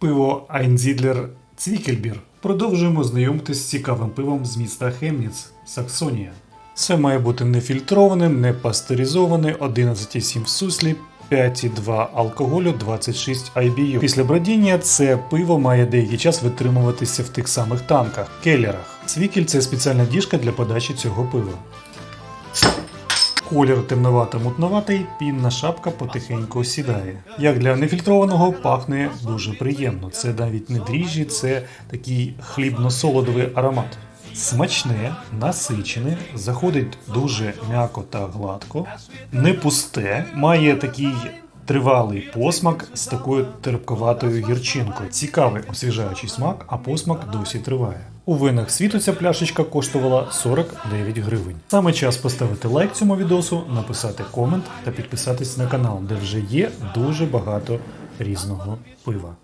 Пиво Айнзідлер Цвікельбір. Продовжуємо знайомитись з цікавим пивом з міста Хемніц, Саксонія. Це має бути нефільтроване, не пастеризоване, 11,7 в суслі, 5,2 алкоголю, 26 IBU. Після бродіння це пиво має деякий час витримуватися в тих самих танках, келлерах. Цвікель це спеціальна діжка для подачі цього пива. Колір темновато-мутноватий, пінна шапка потихеньку осідає. Як для нефільтрованого пахне дуже приємно. Це навіть не дріжджі, це такий хлібно-солодовий аромат. Смачне, насичене, заходить дуже м'яко та гладко, не пусте, має такий тривалий посмак з такою терпковатою гірчинкою. Цікавий освіжаючий смак, а посмак досі триває. У винах світу ця пляшечка коштувала 49 гривень. Саме час поставити лайк цьому відосу, написати комент та підписатись на канал, де вже є дуже багато різного пива.